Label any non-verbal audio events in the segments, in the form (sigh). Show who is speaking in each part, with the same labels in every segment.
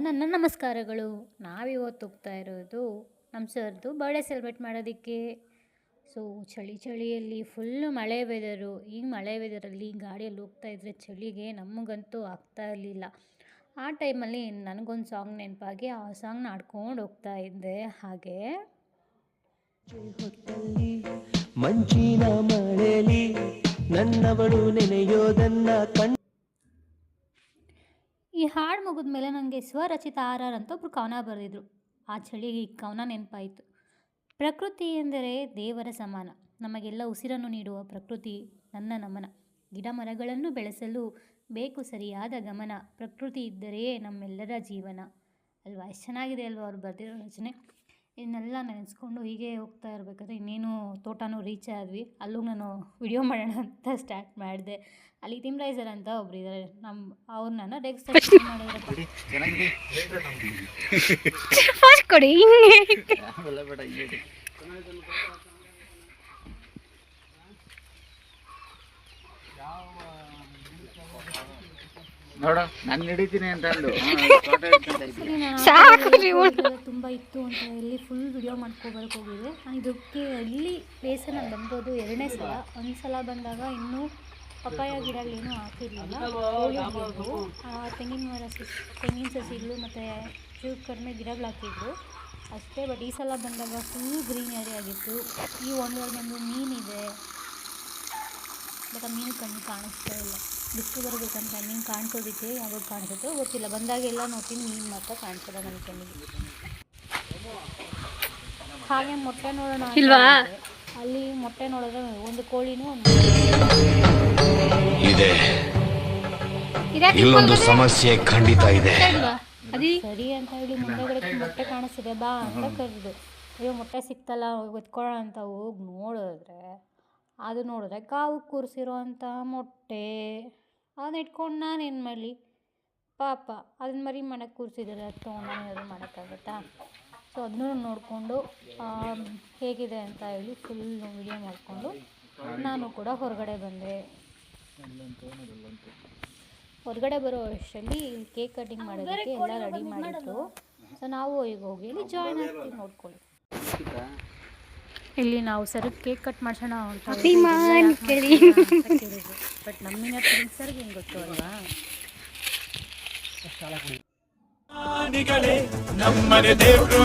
Speaker 1: ನನ್ನ ನಮಸ್ಕಾರಗಳು. ನಾವಿವತ್ತು ಹೋಗ್ತಾ ಇರೋದು ನಮ್ಮ ಸರ್ದು ಬರ್ಡೇ ಸೆಲೆಬ್ರೇಟ್ ಮಾಡೋದಕ್ಕೆ. ಸೊ ಚಳಿ ಚಳಿಯಲ್ಲಿ ಫುಲ್ಲು ಮಳೆ ವೆದರು ಈ ಮಳೆ ವೆದರಲ್ಲಿ ಗಾಡಿಯಲ್ಲಿ ಹೋಗ್ತಾ ಇದ್ದರೆ ಚಳಿಗೆ ನಮಗಂತೂ ಆಗ್ತಾ ಇರಲಿಲ್ಲ. ಆ ಟೈಮಲ್ಲಿ ನನಗೊಂದು ಸಾಂಗ್ ನೆನಪಾಗಿ ಆ ಸಾಂಗ್ನ ಆಡ್ಕೊಂಡು ಹೋಗ್ತಾ ಇದ್ದೆ ಹಾಗೆ.
Speaker 2: ಮಂಚಿನ ಮಳೆಯಲ್ಲಿ ನನ್ನವಳು ನೆನೆಯೋದನ್ನ ಕಣ್
Speaker 1: ಈ ಹಾಡು ಮುಗಿದ್ಮೇಲೆ ನನಗೆ ಸ್ವರಚಿತ ಆರ್ ಆರ್ ಅಂತ ಒಬ್ರು ಕವನ ಬರೆದಿದ್ರು. ಆ ಚಳಿಗೆ ಈ ಕವನ ನೆನಪಾಯಿತು. ಪ್ರಕೃತಿ ಎಂದರೆ ದೇವರ ಸಮಾನ. ನಮಗೆಲ್ಲ ಉಸಿರನ್ನು ನೀಡುವ ಪ್ರಕೃತಿ ನನ್ನ ನಮನ. ಗಿಡ ಮರಗಳನ್ನು ಬೆಳೆಸಲು ಬೇಕು ಸರಿಯಾದ ಗಮನ. ಪ್ರಕೃತಿ ಇದ್ದರೆಯೇ ನಮ್ಮೆಲ್ಲರ ಜೀವನ. ಅಲ್ವಾ? ಎಷ್ಟು ಚೆನ್ನಾಗಿದೆ ಅಲ್ವಾ ಅವ್ರು ಬರೆದಿರೋ ರಚನೆ. ಇದನ್ನೆಲ್ಲ ನೆನೆಸ್ಕೊಂಡು ಹೀಗೆ ಹೋಗ್ತಾ ಇರಬೇಕಾದ್ರೆ ಇನ್ನೇನು ತೋಟನೂ ರೀಚ್ ಆದ್ವಿ. ಅಲ್ಲೂ ನಾನು ವಿಡಿಯೋ ಮಾಡೋಣ ಅಂತ ಸ್ಟಾರ್ಟ್ ಮಾಡಿದೆ. ಅಲ್ಲಿ ತಿಮ್ರೈಸರ್ ಅಂತ ಒಬ್ರು ಇದ್ದಾರೆ ನಮ್ಮ ಅವ್ರನ್ನ ನೆಕ್ಸ್ಟ್ ಮಾಡಿದ್ರೆ
Speaker 3: ನೋಡ ನಾನು ಹಿಡಿತೀನಿ ಅಂತ ಅಂದು. (laughs)
Speaker 1: ಸಾಕು ತುಂಬ ಇತ್ತು ಅಂತ ಇಲ್ಲಿ ಫುಲ್ ವಿಡಿಯೋ ಮಾಡ್ಕೊಬರಕ್ಕೆ ಹೋಗಿದೆ ಇದಕ್ಕೆ ಇಲ್ಲಿ ಪ್ಲೇಸ್ ನಾನು ಬಂದೋದು ಎರಡನೇ ಸಲ. ಒಂದು ಸಲ ಬಂದಾಗ ಇನ್ನೂ ಪಪ್ಪಾಯ ಗಿಡಗಳೇನೂ ಹಾಕಿರಲಿಲ್ಲ. ತೆಂಗಿನ ಮರ ಸಸಿ ತೆಂಗಿನ ಸಸಿಗಳು ಮತ್ತು ಚೂರು ಕಡಿಮೆ ಗಿಡಗಳು ಹಾಕಿದ್ರು. ಅಷ್ಟೇ ಬಟ್ ಈ ಸಲ ಬಂದಾಗ ಫುಲ್ ಗ್ರೀನರಿ ಆಗಿತ್ತು. ಈ ಒಂದು ಒಂದು ಮೀನಿದೆ. ಬಟ್ ಆ ಮೀನು ಕಣ್ಣು ಕಾಣಿಸ್ತಾ ಇಲ್ಲ. ಬಿಟ್ಟು ಬರಬೇಕಂತ ಟೈಮಿಂಗ್ ಕಾಣ್ಕೊಂಡಿದ್ದೆ ಯಾವಾಗ ಕಾಣಿಸುತ್ತೋ ಗೊತ್ತಿಲ್ಲ. ಬಂದಾಗೆಲ್ಲ ನೋಡ್ತೀನಿ ನೀನು ಮಾತ್ರ ಕಾಣಿಸಲ್ಲ ನನ್ನ ಕಣ್ಣಿಗೆ. ಹಾಗೆ ಮೊಟ್ಟೆ ನೋಡೋಣ
Speaker 4: ಇಲ್ವಾ?
Speaker 1: ಅಲ್ಲಿ ಮೊಟ್ಟೆ ನೋಡಿದ್ರೆ ಒಂದು ಕೋಳಿನೂ ಒಂದು
Speaker 5: ಇದೆ. ಇಲ್ಲೊಂದು ಸಮಸ್ಯೆ ಖಂಡಿತ ಇದೆ.
Speaker 1: ಸರಿ ಅಂತ ಹೇಳಿ ಮುಂದೆಗಡೆ ಮೊಟ್ಟೆ ಕಾಣಿಸ್ತಿದೆ. ಬಾ ಅಂತ ಕರೆದು. ಅಯ್ಯೋ ಮೊಟ್ಟೆ ಸಿಕ್ತಲ್ಲ ಎತ್ಕೊಳ್ಳೋಣ ಅಂತ ಹೋಗಿ ನೋಡಿದ್ರೆ ಅದು ನೋಡಿದ್ರೆ ಕಾವು ಕೂರಿಸಿರೋ ಅಂತ ಮೊಟ್ಟೆ. ಅದನ್ನ ಇಟ್ಕೊಂಡು ನಾನು ಏನು ಮಾಡಲಿ? ಪಾಪ ಅದನ್ನ ಮರಿ ಮಾಡಕ್ಕೆ ಕೂರಿಸಿದ್ದಾರೆ ಅದು ತೊಗೊಂಡು ಏನಾದರೂ ಮಾಡೋಕ್ಕಾಗತ್ತಾ ಸೊ ಅದನ್ನೂ ನೋಡಿಕೊಂಡು ಹೇಗಿದೆ ಅಂತ ಹೇಳಿ ಫುಲ್ ವಿಡಿಯೋ ಮಾಡಿಕೊಂಡು ನಾನು ಕೂಡ ಹೊರಗಡೆ ಬಂದೆ. ಹೊರಗಡೆ ಬರೋ ಅಷ್ಟರಲ್ಲಿ ಕೇಕ್ ಕಟಿಂಗ್ ಮಾಡೋದಕ್ಕೆ ಎಲ್ಲ ರೆಡಿ ಮಾಡಿತ್ತು ಸೊ ನಾವು ಈಗ ಹೋಗಿ ಇಲ್ಲಿ ಜಾಯ್ನ್ ಆಗ್ತೀವಿ ನೋಡ್ಕೊಳ್ಳಿ. ಇಲ್ಲಿ ನಾವು ಸರಕ್ ಕೇಕ್ ಕಟ್ ಮಾಡ್ಸೋಣ ಅಂತ. ಬಟ್ ನಮ್ಮಿನ ಸರ್ಗೆ ಹೆಂಗೆ ಗೊತ್ತು ಅಲ್ವಾ?
Speaker 6: ನಮ್ಮನೆ ದೇವ್ರು.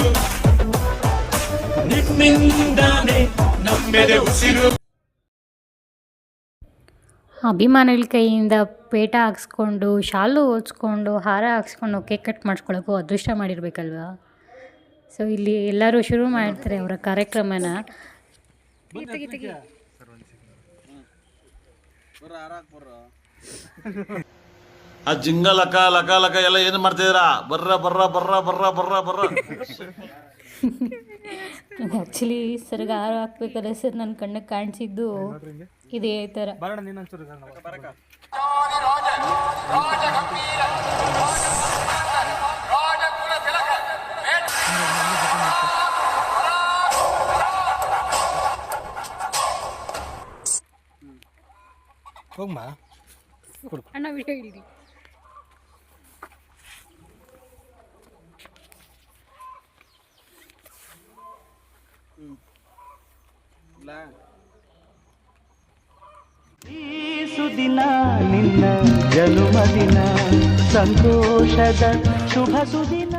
Speaker 6: ನಿಮ್ಮಿಂದಾನೆ ನಮ್ಮೆದೆ ಉಸಿರು.
Speaker 1: ಅಭಿಮಾನಿಗಳ ಕೈಯಿಂದ ಪೇಟ ಹಾಕ್ಸ್ಕೊಂಡು ಶಾಲು ಓದ್ಸ್ಕೊಂಡು ಹಾರ ಹಾಕ್ಸ್ಕೊಂಡು ಕೇಕ್ ಕಟ್ ಮಾಡಿಸ್ಕೊಳ್ಳೋಕ್ಕೂ ಅದೃಷ್ಟ ಮಾಡಿರ್ಬೇಕಲ್ವಾ? ಸೊ ಇಲ್ಲಿ ಎಲ್ಲರೂ ಶುರು ಮಾಡ್ತಾರೆ ಅವರ ಕಾರ್ಯಕ್ರಮನ
Speaker 7: ಆ ಜಿಂಗ ಲಕ ಲಕ ಲಕ ಎಲ್ಲ ಏನು ಮಾಡ್ತಿದ್ದೀರಾ ಬರ್ರ ಬರ್ರ ಬರ್ರ ಬರ್ರ ಬರ್ರ ಬರ್ರ
Speaker 1: ಆ್ಯಕ್ಚುಲಿ ಸರ್ಗ ಆರು ಹಾಕ್ಬೇಕಾದ್ರೆ ಸರ್ ನನ್ನ ಕಣ್ಣಿಗೆ ಕಾಣಿಸಿದ್ದು ಇದೇ ಥರ
Speaker 2: ಹೋಗ್ಮ?
Speaker 4: ಅಣ್ಣ ವಿಡಿಯೋ
Speaker 2: ಈ ಸುದಿನ ನಿನ್ನ ಜನುಮದಿನ ಸಂತೋಷದ ಶುಭ ಸುದಿನ.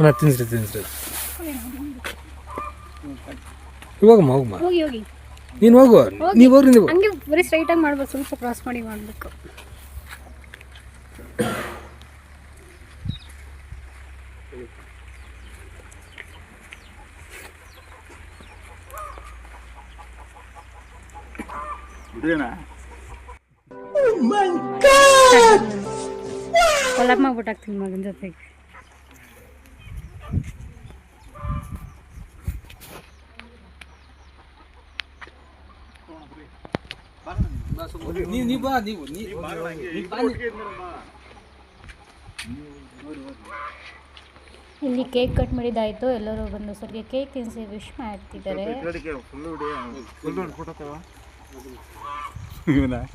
Speaker 8: ಅಣ್ಣ ತಿನ್ಸ್ರಿ ತಿನ್ಸ್ರಿ. ಹೋಗಮ್ಮ ಹೋಗಮ್ಮ
Speaker 4: ಹೋಗಿ ಹೋಗಿ.
Speaker 8: ನೀನು ಹೋಗು. ನೀವು ಹೋಗ್ರಿ ನೀವು.
Speaker 4: ಹಂಗೆ ಬರೀ ಸ್ಟ್ರೈಟಾಗಿ ಮಾಡ್ಬೇಕು ಸ್ವಲ್ಪ ಕ್ರಾಸ್ ಮಾಡಿ ಮಾಡಬೇಕು. ಕೊಲಾಪ್ ಮಾಡ್ಬಿಟ್ಟು ಹಾಕ್ತೀನಿ ಮಗನ ಜೊತೆಗೆ.
Speaker 8: ನೀವು ನೀವು ಬಾ ನೀವು ನೀ
Speaker 1: ಇಲ್ಲಿ ಕೇಕ್ ಕಟ್ ಮಾಡಿದಾಯ್ತು ಎಲ್ಲರೂ ಬಂದು ಸರ್ಗೆ ಕೇಕ್ ತಿನ್ಸಿ ವಿಶ್ ಮಾಡ್ತಿದ್ದಾರೆ.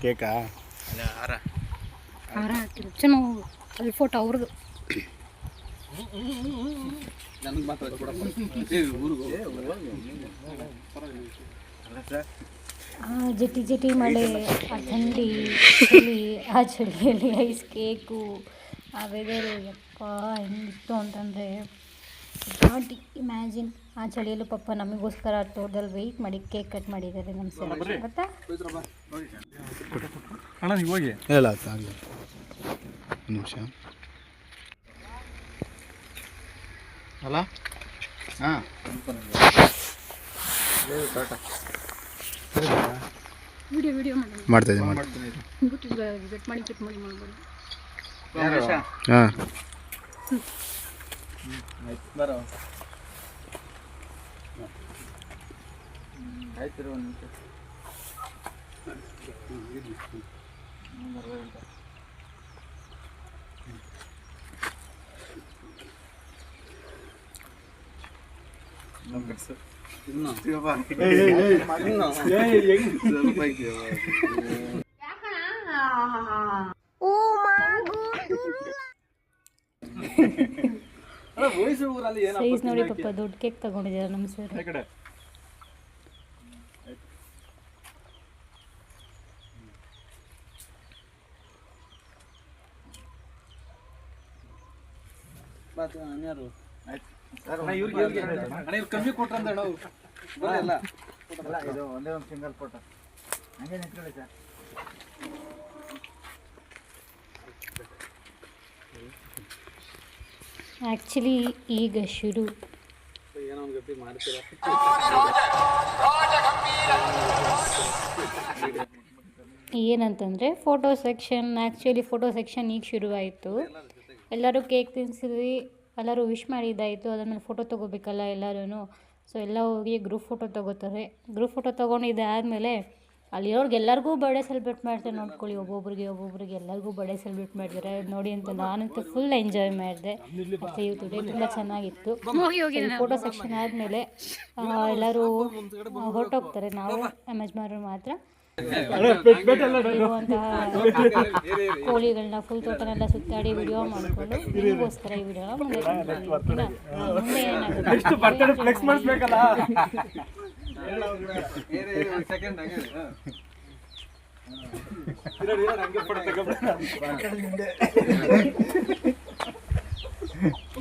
Speaker 3: ಕೇಕಾ
Speaker 4: ಹಾರ. ಹಾಕಿದ್ರು. ಚೆನ್ನಾಗಿ ಅಲ್ಲಿ ಫೋಟೋ ಅವ್ರದ್ದು
Speaker 1: ಆ ಜಟಿ ಜಟಿ ಮಳೆ ಆ ಥಂಡಿ ಚಳಿ ಆ ಚಳಿಯಲ್ಲಿ ಐಸ್ ಕೇಕು ಆ ವೆದರು ಯಪ್ಪ ಹೆಂಗಿತ್ತು ಅಂತಂದರೆ ನಾಟ್ ಇಮ್ಯಾಜಿನ್ ಆ ಚಳಿಯಲ್ಲೂ ಪಪ್ಪ ನಮಗೋಸ್ಕರ ತೋಟದಲ್ಲಿ ವೆಯ್ಟ್ ಮಾಡಿ ಕೇಕ್ ಕಟ್ ಮಾಡಿದ್ದಾರೆ ನಮ್ಮ ಸರ್ ಗೊತ್ತಾ?
Speaker 8: ಅಣ್ಣ ನೀವು ಹೋಗಿ.
Speaker 3: ಹೇಳ ಆಗಲಿ. ನಿಮಿಷ. ಅಲ್ಲ ಹಾಂ.
Speaker 4: ವಿಡಿಯೋ ವಿಡಿಯೋ ಮಾಡಿ.
Speaker 3: ಮಾಡ್ತಾ ಇದ್ದೀನಿ
Speaker 4: ಬೆಟ್ ಮಾಡಿ ಕೆಟ್ ಮಾಡಿ ಮಾಡ್ಬೋದು.
Speaker 3: ಹಾಂ. ಆಯ್ತು. ಒಂದು ನಿಮಿಷ.
Speaker 1: ಸೈಜ್ ನೋಡಿ ಪಾಪ ದೊಡ್ಡ ಕೇಕ್ ತಗೊಂಡಿದ್ದಾರೆ ನಮ್ಮ ಸರ್
Speaker 8: ಕಮ್ಮಿ ಕೊಟ್ರಂದ
Speaker 3: ಇದು ಒಂದೇ ಒಂದು ಸಿಂಗಲ್ ಫೋಟೋ ಹಂಗೆ ನಿಂತ್ಕೊಳ್ಳಿ ಸರ್.
Speaker 1: ಆ್ಯಕ್ಚುಲಿ ಈಗ ಶುರು. ಏನಂತಂದರೆ photo section actually photo section ಈಗ ಶುರುವಾಯಿತು. ಎಲ್ಲರೂ ಕೇಕ್ ತಿನ್ಸಿದ್ವಿ. ಎಲ್ಲರೂ ವಿಶ್ ಮಾಡಿದ್ದಾಯಿತು ಅದಾದ್ಮೇಲೆ ಫೋಟೋ ತೊಗೋಬೇಕಲ್ಲ ಎಲ್ಲರೂ ಸೊ ಎಲ್ಲ ಹೋಗಿ ಗ್ರೂಪ್ ಫೋಟೋ ತೊಗೋತಾರೆ. ಗ್ರೂಪ್ ಫೋಟೋ ತೊಗೊಂಡಿದ್ದಾದಮೇಲೆ ಅಲ್ಲಿರೋರ್ಗೆ ಎಲ್ಲರಿಗೂ ಬರ್ಡೇ ಸೆಲೆಬ್ರೇಟ್ ಮಾಡ್ತಾರೆ ನೋಡ್ಕೊಳ್ಳಿ. ಒಬ್ಬೊಬ್ರಿಗೆ ಒಬ್ಬೊಬ್ರಿಗೆ ಎಲ್ಲರಿಗೂ ಬರ್ಡೇ ಸೆಲೆಬ್ರೇಟ್ ಮಾಡ್ತಾರೆ ನೋಡಿ ಅಂತ ನಾನಂತೂ ಫುಲ್ ಎಂಜಾಯ್ ಮಾಡಿದೆ. ಮತ್ತು ಇವತ್ತು ಡೇ ತುಂಬ ಚೆನ್ನಾಗಿತ್ತು. ಫೋಟೋ ಸೆಕ್ಷನ್ ಆದಮೇಲೆ ಎಲ್ಲರೂ ಹೊರಟೋಗ್ತಾರೆ. ನಾವು ಯಜಮಾನರು ಮಾತ್ರ. ಕೋಳಿಗಳನ್ನ ಫುಲ್ ತೋಟನೆಲ್ಲ ಸುತ್ತಾಡಿ ವಿಡಿಯೋ ಮಾಡಿಕೊಂಡು ನಿಮಗೋಸ್ಕರ ಈ ವಿಡಿಯೋ ಮುಂದೆ (laughs)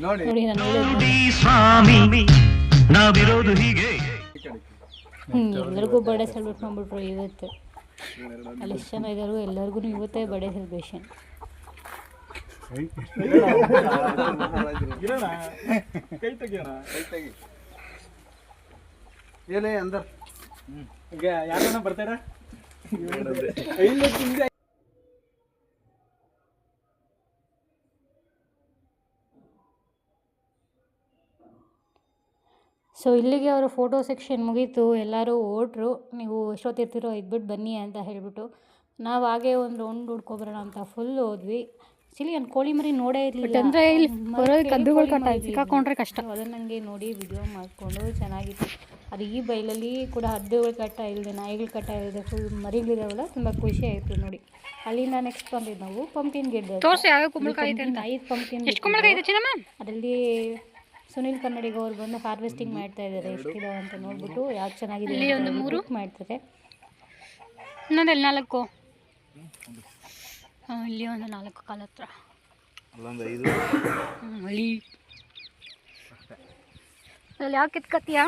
Speaker 1: ನೋಡಿ.
Speaker 2: ಸ್ವಾಮಿ ನಾವಿರೋದು ಹೀಗೆ.
Speaker 1: ಹ್ಮ್ ಎಲ್ಲರಿಗೂ ಬರ್ಡೇ ಸೆಲೆಬ್ರೇಟ್ ಮಾಡ್ಬಿಟ್ರು ಇವತ್ತು. ಅಲ್ಲಿ ಎಷ್ಟು ಜನ ಇದ್ದಾರೋ ಎಲ್ಲರಿಗೂ ಇವತ್ತೇ ಬಡೇ ಸೆಲೆಬ್ರೇಷನ್
Speaker 3: ಏನೇ ಅಂದರ್
Speaker 8: ಯಾರನ್ನ ಬರ್ತಾರ
Speaker 1: ಸೊ ಇಲ್ಲಿಗೆ ಅವರು ಫೋಟೋ ಸೆಕ್ಷನ್ ಮುಗೀತು. ಎಲ್ಲರೂ ಓಟ್ರು ನೀವು ಎಷ್ಟೊತ್ತಿರ್ತೀರೋ ಇದ್ಬಿಟ್ಟು ಬನ್ನಿ ಅಂತ ಹೇಳಿಬಿಟ್ಟು ನಾವು ಹಾಗೆ ಒಂದು ರೌಂಡ್ ಹುಡ್ಕೊಬರೋಣ ಅಂತ ಫುಲ್ ಹೋದ್ವಿ. ಆ್ಯಕ್ಚುಲಿ ನಾನು ಕೋಳಿ ಮರಿ ನೋಡೇ ಇರಲಿಲ್ಲ.
Speaker 4: ಅಂದರೆ ಇಲ್ಲಿ ಕದ್ದುಗಳು ಕಟ್ಟಾಯ್ತು ಸಿಕ್ಕಾಕೊಂಡ್ರೆ ಕಷ್ಟ.
Speaker 1: ಅದನ್ನ ನನಗೆ ನೋಡಿ ವಿಡಿಯೋ ಮಾಡಿಕೊಂಡು ಚೆನ್ನಾಗಿತ್ತು. ಅದು ಈ ಬೈಲಲ್ಲಿ ಕೂಡ ಹದ್ದುಗಳು ಕಟ್ಟ ಇಲ್ಲದೆ ನಾಯಿಗಳು ಕಟ್ಟ ಇಲ್ಲದೆ ಫುಲ್ ಮರಿಗಳಿದಾವಲ್ಲ ತುಂಬ ಖುಷಿ ಆಯಿತು ನೋಡಿ. ಅಲ್ಲಿಂದ ನೆಕ್ಸ್ಟ್ ಬಂದಿದ್ದು ನಾವು ಪಂಪಿನ ಗಿಡ
Speaker 4: ತೋರ್ಸಿ ಯಾವ ಕುಂಬಳಕಾಯಿ ಐತೆ ಅಂತ.
Speaker 1: ಐದು ಪಂಪಿನ ಅದರಲ್ಲಿ ಸುನಿಲ್ ಕನ್ನಡಿಗ ಅವ್ರು ಬಂದು ಹಾರ್ವೆಸ್ಟಿಂಗ್ ಮಾಡ್ತಾ ಇದ್ದಾರೆ ಎಷ್ಟಿದಾವೆ ಅಂತ ನೋಡ್ಬಿಟ್ಟು ಯಾವ್ದು ಚೆನ್ನಾಗಿದೆ ಇಲ್ಲಿ ಒಂದು ಮೂರು. ಮಾಡ್ತಾರೆ.
Speaker 4: ಇನ್ನೊಂದಲ್ಲಿ ನಾಲ್ಕು. ಹಾಂ ಇಲ್ಲಿ ಒಂದು ನಾಲ್ಕು ಕಾಲ ಹತ್ರ. ಅಲ್ಲಿ. ಯಾವ ಕಿತ್ಕತ್ತೀಯಾ?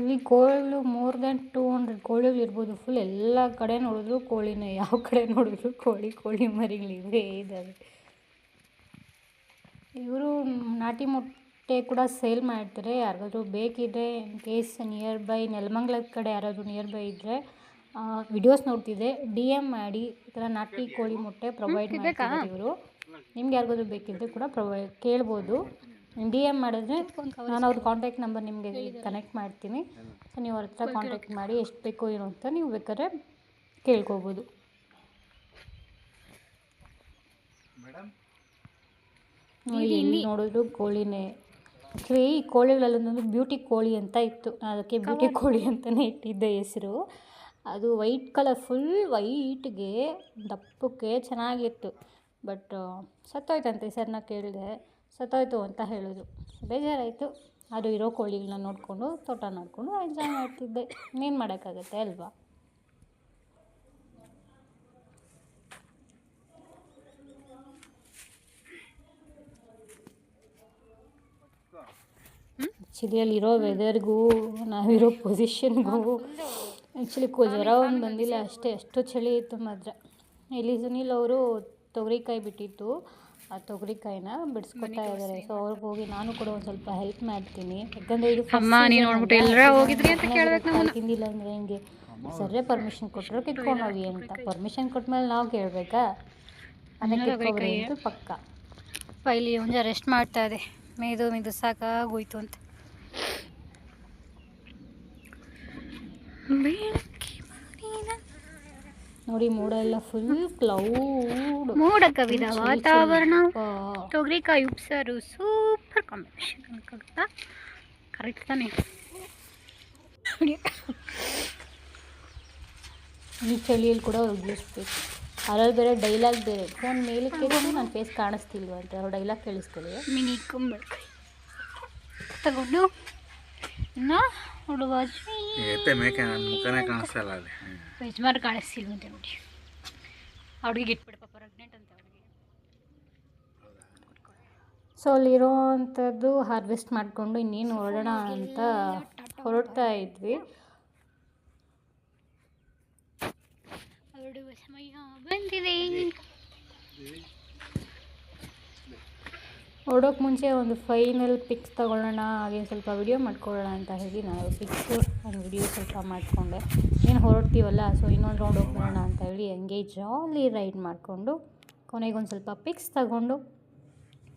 Speaker 1: ಇಲ್ಲಿ ಕೋಳಿಗಳು ಮೋರ್ ದ್ಯಾನ್ ಟೂ ಹಂಡ್ರೆಡ್ ಕೋಳಿಗಳು ಇರ್ಬೋದು. ಫುಲ್ ಎಲ್ಲ ಕಡೆ ನೋಡಿದ್ರು ಕೋಳಿನ. ಯಾವ ಕಡೆ ನೋಡಿದ್ರು ಕೋಳಿ ಕೋಳಿ ಮರಿಗಳಿವೆ ಇದ್ದಾವೆ ಇವರು ನಾಟಿ ಮೊಟ್ಟೆ ಕೂಡ ಸೇಲ್ ಮಾಡ್ತಾರೆ. ಯಾರಿಗಾದ್ರೂ ಬೇಕಿದ್ರೆ ಇನ್ ಕೇಸ್ ನಿಯರ್ ಬೈ ನೆಲಮಂಗ್ಲದ ಕಡೆ ಯಾರಾದರೂ ನಿಯರ್ ಬೈ ಇದ್ದರೆ ವಿಡಿಯೋಸ್ ನೋಡ್ತಿದ್ದೆ. ಡಿ ಎಂ ಮಾಡಿ ಈ ಥರ ನಾಟಿ ಕೋಳಿ ಮೊಟ್ಟೆ ಪ್ರೊವೈಡ್ ಮಾಡ್ತಾರೆ ಇವರು. ನಿಮ್ಗೆ ಯಾರಿಗಾದ್ರೂ ಬೇಕಿದ್ರೆ ಕೂಡ ಪ್ರೊವೈ ಕೇಳ್ಬೋದು. ಡಿ ಎಂ ಮಾಡಿದ್ರೆ ನಾನು ಅವ್ರ ಕಾಂಟ್ಯಾಕ್ಟ್ ನಂಬರ್ ನಿಮಗೆ ಕನೆಕ್ಟ್ ಮಾಡ್ತೀನಿ. ಸೊ ನೀವು ಅವ್ರ ಹತ್ರ ಕಾಂಟ್ಯಾಕ್ಟ್ ಮಾಡಿ ಎಷ್ಟು ಬೇಕೋ ಏನು ಅಂತ ನೀವು ಬೇಕಾದ್ರೆ ಕೇಳ್ಕೊಬೋದು. ನೋಡಿ ಇಲ್ಲಿ ನೋಡಿದ್ರು ಕೋಳಿನೇ. ಈ ಕೋಳಿಗಳಲ್ಲೊಂದೊಂದು ಬ್ಯೂಟಿ ಕೋಳಿ ಅಂತ ಇತ್ತು. ಅದಕ್ಕೆ ಬ್ಯೂಟಿ ಕೋಳಿ ಅಂತಲೇ ಇಟ್ಟಿದ್ದೆ ಹೆಸರು. ಅದು ವೈಟ್ ಕಲರ್ ಫುಲ್ ವೈಟ್ಗೆ ದಪ್ಪಕ್ಕೆ ಚೆನ್ನಾಗಿತ್ತು. ಬಟ್ ಸತ್ತೋಯ್ತಂತೆ ಸರ್ನ ಕೇಳಿದೆ. ಸತ್ತೋಯ್ತು ಅಂತ ಹೇಳಿದ್ರು ಬೇಜಾರಾಯಿತು. ಅದು ಇರೋ ಕೋಳಿಗಳನ್ನ ನೋಡಿಕೊಂಡು ತೋಟ ನೋಡಿಕೊಂಡು ಎಂಜಾಯ್ ಮಾಡ್ತಿದ್ದೆ. ಇನ್ನೇನು ಮಾಡೋಕ್ಕಾಗತ್ತೆ ಅಲ್ವಾ? ಆ್ಯಕ್ಚುಲಿ ಅಲ್ಲಿರೋ ವೆದರ್ಗೂ ನಾವಿರೋ ಪೊಸಿಷನ್ಗೂ ಆ್ಯಕ್ಚುಲಿ ಕೋ ಜ್ವರ ಒಂದು ಬಂದಿಲ್ಲ ಅಷ್ಟೇ ಅಷ್ಟು ಚಳಿ ಇತ್ತು ಮಾತ್ರ. ಇಲ್ಲಿ ಸುನೀಲ್ ಅವರು ತೊಗರಿಕಾಯಿ ಬಿಟ್ಟಿತ್ತು ಆ ತೊಗರಿಕಾಯಿನ ಬಿಡಿಸ್ಕೊತಾ ಇದ್ದಾರೆ ಸೊ ಅವ್ರಿಗೆ ಹೋಗಿ ನಾನು ಕೂಡ ಒಂದು ಸ್ವಲ್ಪ ಹೆಲ್ಪ್ ಮಾಡ್ತೀನಿ. ಯಾಕಂದರೆ ಇದು
Speaker 4: ಅಮ್ಮ, ನೀನು ನೋಡ್ಬಿಟ್ಟು ಎಲ್ಲರ ಹೋಗಿದ್ರಿ ಅಂತ ಕೇಳ್ಬೇಕು ನಮ್ಮನ್ನ.
Speaker 1: ತಿಂದಿಲ್ಲ ಅಂದರೆ ಹೆಂಗೆ? ಸರ್ರೆ ಪರ್ಮಿಷನ್ ಕೊಟ್ಟರು ಕಿತ್ಕೊಂಡು ಹೋಗಿ ಅಂತ. ಪರ್ಮಿಷನ್ ಕೊಟ್ಮೇಲೆ ನಾವು ಕೇಳಬೇಕಾ? ಅದಕ್ಕೆ ಪಕ್ಕ.
Speaker 4: ಫೈಲಿ ಒಂಜ ರೆಸ್ಟ್ ಮಾಡ್ತಾ ಇದೆ. ಮೇದು ಮೇದು ಸಾಕಾಗೋಯ್ತು ಅಂತ.
Speaker 1: ನೋಡಿ ಮೋಡ ಎಲ್ಲ ಫುಲ್ ಕ್ಲೌಡ್
Speaker 4: ಮೋಡ ಕವಿದ ವಾತಾವರಣ. ತೊಗರಿಕಾಯಿ ಉಪ್ಸಾರು ಸೂಪರ್ ಕಾಂಬಿನೇಷನ್ ಅನ್ಕೊಳ್ತಾ ಕರೆಕ್ಟ್ ತಾನೆ?
Speaker 1: ಈ ಚಳಿಯಲ್ಲಿ ಕೂಡ ಉಗಿಸ್ಬೇಕು ಅದ್ರಲ್ಲಿ ಬೇರೆ ಡೈಲಾಗ್ ಬೇರೆ ಫೋನ್ ಮೇಲೆ ಕೇಳಿದ್ರೆ ನನ್ನ ಫೇಸ್ ಕಾಣಿಸ್ತಿಲ್ವ ಅಂತ ಅವ್ರು ಡೈಲಾಗ್ ಕೇಳಿಸ್ಕೊಳ್ಳಿ
Speaker 4: ಮಿನಿ ಕುಂಬಳಕಾಯಿ. ತಗೊಂಡು. ಇನ್ನು ಹುಡುಗ
Speaker 3: ಎತ್ತೆ ಮೇಕೆ ನನ್ನ ಮುಖನೇ ಕಾಣಿಸ್ತಲ್ಲ ಅಲ್ಲಿ
Speaker 4: ಯಜಮಾನ್ ಕಾಣಿಸ್ತಿಲ್ವಂತೆ ನೋಡಿ ಅವ್ರಿಗೆ ಇಟ್ಬಿಡು ಪಾಪ ಪ್ರೆಗ್ನೆಂಟ್ ಅಂತ ಅವ್ರಿಗೆ
Speaker 1: ಸೊ ಅಲ್ಲಿರೋವಂಥದ್ದು ಹಾರ್ವೆಸ್ಟ್ ಮಾಡಿಕೊಂಡು ಇನ್ನೇನು ಹೊರಡೋಣ ಅಂತ ಹೊರಡ್ತಾ ಇದ್ವಿ.
Speaker 4: ಹೊರಡುವ ಸಮಯ ಬಂದಿದೆ
Speaker 1: ಹೊರಡೋಕೆ ಮುಂಚೆ ಒಂದು ಫೈನಲ್ ಪಿಕ್ಸ್ ತೊಗೊಳ್ಳೋಣ, ಹಾಗೆ ಸ್ವಲ್ಪ ವಿಡಿಯೋ ಮಾಡ್ಕೊಳ್ಳೋಣ ಅಂತ ಹೇಳಿ ನಾನು ಪಿಕ್ಸು ಒಂದು ವಿಡಿಯೋ ಸ್ವಲ್ಪ ಮಾಡಿಕೊಂಡೆ. ಏನು ಹೊರಡ್ತೀವಲ್ಲ, ಸೊ ಇನ್ನೊಂದು ರೌಂಡ್ ಹೋಗ್ಬಿಡೋಣ ಅಂತ ಹೇಳಿ ಹಂಗೆ ಜಾಲಿ ರೈಡ್ ಮಾಡಿಕೊಂಡು ಕೊನೆಗೊಂದು ಸ್ವಲ್ಪ ಪಿಕ್ಸ್ ತಗೊಂಡು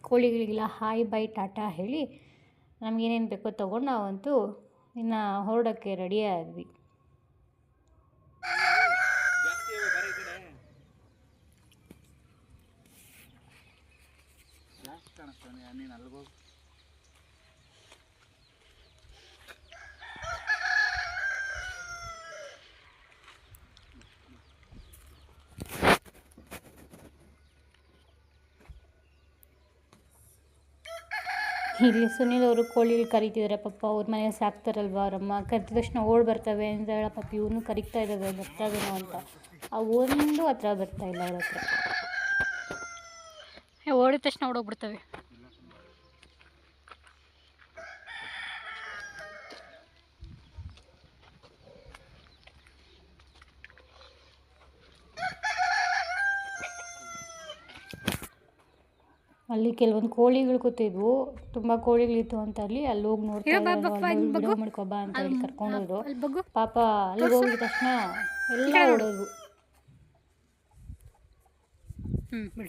Speaker 1: ಕೋಳಿಗಳಿಗೆಲ್ಲ ಹಾಯ್ ಬೈ ಟಾಟಾ ಹೇಳಿ ನಮಗೇನೇನು ಬೇಕೋ ತೊಗೊಂಡು ನಾವಂತೂ ಇನ್ನು ಹೊರಡೋಕ್ಕೆ ರೆಡಿ ಆದ್ವಿ
Speaker 3: ನೀನು ಅಲ್ಗೋಗಿ
Speaker 1: ಇಲ್ಲಿ ಸುನಿಲ್ ಅವರು ಕೋಳಿಲಿ ಕರಿತಿದ್ದಾರೆ ಪಾಪ ಅವ್ರ ಮನೇಲಿ ಸಾಕ್ತಾರಲ್ವ ಅವರಮ್ಮ? ಕರೆದ ತಕ್ಷಣ ಓಡ್ ಬರ್ತವೆ ಅಂತ ಹೇಳ ಪಾಪ ಇವನು ಕರಿತಾ ಇದ್ದಾವೆ ಬರ್ತಾವೇನೋ ಅಂತ. ಆ ಒಂದು ಹತ್ರ ಬರ್ತಾ ಇಲ್ಲ ಅವ್ರ ಹತ್ರ.
Speaker 4: ಓಡಿದ ತಕ್ಷಣ ಓಡೋಗ್ಬಿಡ್ತವೆ.
Speaker 1: ಅಲ್ಲಿ ಕೆಲವೊಂದು ಕೋಳಿಗಳು ಕೂತಿದ್ವು ತುಂಬಾ ಕೋಳಿಗಳಿತ್ತು ಅಂತ ಅಲ್ಲಿ. ಅಲ್ಲಿ ಹೋಗಿ ನೋಡ್ತಾ ಮಾಡ್ಕೊಬಾ ಅಂತ ಹೇಳಿ ಕರ್ಕೊಂಡೋದ್ರು
Speaker 4: ಅಲ್ಲಿ
Speaker 1: ಪಾಪ ಅಲ್ಲಿಗೆ ಹೋಗಿದ ತಕ್ಷಣ ಎಲ್ಲ ಓಡೋದ್ವು
Speaker 4: ಹ್ಞೂ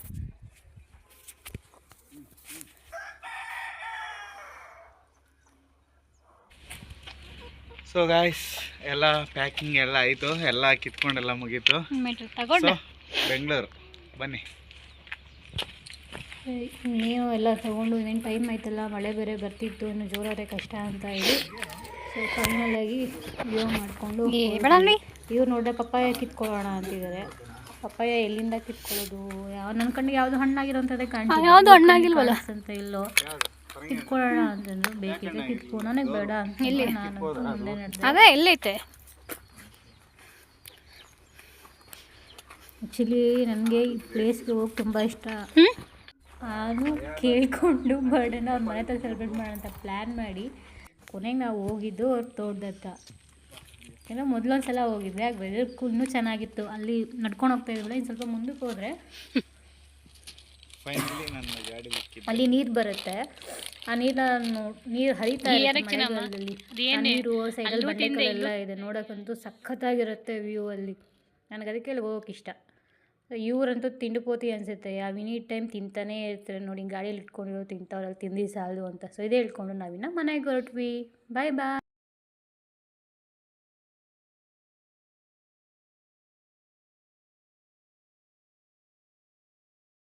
Speaker 3: ಸೊ ಗಾಯ್ಸ್ ಎಲ್ಲ ಪ್ಯಾಕಿಂಗ್ ಎಲ್ಲ ಆಯಿತು. ಎಲ್ಲ ಕಿತ್ಕೊಂಡೆಲ್ಲ ಮುಗೀತು.
Speaker 4: ಮೀಟ್ರ್
Speaker 3: ಸೊ
Speaker 4: ತಗೊಂಡು.
Speaker 3: ಬೆಂಗಳೂರು. ಬನ್ನಿ.
Speaker 1: ಇನ್ನೇನು ಎಲ್ಲ ತೊಗೊಂಡು ಇನ್ನೇನು ಟೈಮ್ ಆಯ್ತಲ್ಲ ಮಳೆ ಬೇರೆ ಬರ್ತಿತ್ತು ಇನ್ನು ಜೋರಾದ್ರೆ ಕಷ್ಟ ಅಂತ ಹೇಳಿ. ಸೊ ಫೈನಲಾಗಿ ವಿಡಿಯೋ ಮಾಡಿಕೊಂಡು ಇವ್ರು ನೋಡ್ರೆ ಪಪ್ಪಾಯ ಕಿತ್ಕೊಳ್ಳೋಣ ಅಂತಿದ್ದಾರೆ ಪಪ್ಪಾಯ ಎಲ್ಲಿಂದ ಕಿತ್ಕೊಳ್ಳೋದು? ಯಾವ ನನ್ನ ಕಣ್ಣಿಗೆ ಯಾವುದು ಹಣ್ಣಾಗಿರೋಂಥದ್ದೇ ಕಾಣ್ತಿಲ್ಲ.
Speaker 4: ಯಾವುದು ಹಣ್ಣಾಗಿಲ್ವಲ್ಲ?
Speaker 1: ಅಂತ ಇಲ್ಲೋ ಕಿತ್ಕೊಳ್ಳೋಣ ಅಂತಂದ್ರು. ಬೇಕಿದ್ರೆ ಕಿತ್ಕೊ ನನಗೆ ಬೇಡ ಅಂತ ನಾನು ಮುಂದೆ ನಡೆದೆ.
Speaker 4: ಅದೇ ಎಲ್ಲೈತೆ?
Speaker 1: ಆ್ಯಕ್ಚುಲಿ ನನಗೆ ಈ ಪ್ಲೇಸ್ಗೆ ಹೋಗಿ ತುಂಬ ಇಷ್ಟ. ನಾನು ಕೇಳಿಕೊಂಡು ಬರ್ಡೇನ ಅವ್ರ ಮನೆ ಹತ್ರ ಸೆಲೆಬ್ರೇಟ್ ಮಾಡೋಣ ಅಂತ ಪ್ಲ್ಯಾನ್ ಮಾಡಿ. ಕೊನೆಗೆ ನಾವು ಹೋಗಿದ್ದು ಅವ್ರ ತೋಟದತ್ತ ಏನೋ ಮೊದಲೊಂದು ಸಲ ಹೋಗಿದ್ದೆ ಆಗ ವೆದರ್ ಇನ್ನೂ ಚೆನ್ನಾಗಿತ್ತು. ಅಲ್ಲಿ ನಡ್ಕೊಂಡು ಹೋಗ್ತಾ ಇದ್ವಲ್ಲ ಇನ್ನು ಸ್ವಲ್ಪ ಮುಂದಕ್ಕೆ ಹೋದರೆ ಅಲ್ಲಿ ನೀರು ಬರುತ್ತೆ. ಆ ನೀರ ನೀರು ಹರಿತಾ. ನೀರು ಸೈಕಲ್ ಇದೆ ನೋಡೋಕ್ಕಂತೂ ಸಖತ್ತಾಗಿರುತ್ತೆ ವ್ಯೂ ಅಲ್ಲಿ. ನನಗೆ ಅದಕ್ಕೆ ಅಲ್ಲಿ ಹೋಗೋಕೆ ಇಷ್ಟ. ಇವರಂತೂ ತಿಂಡುಪೋತಿ ಅನಿಸುತ್ತೆ ಯಾವ ಎನಿ ಟೈಮ್ ತಿಂತಾನೆ ಇರ್ತಾರೆ ನೋಡಿ ಗಾಡಿಯಲ್ಲಿ ಇಟ್ಕೊಂಡಿರೋ ತಿಂತವ್ರಲ್ಲಿ ತಿಂದು ಸಾಲದು ಅಂತ. ಸೊ ಇದೇ ಹೇಳ್ಕೊಂಡು ನಾವಿನ್ನ ಮನೆಗೆ ಹೊರಟ್ವಿ. ಬಾಯ್ ಬಾಯ್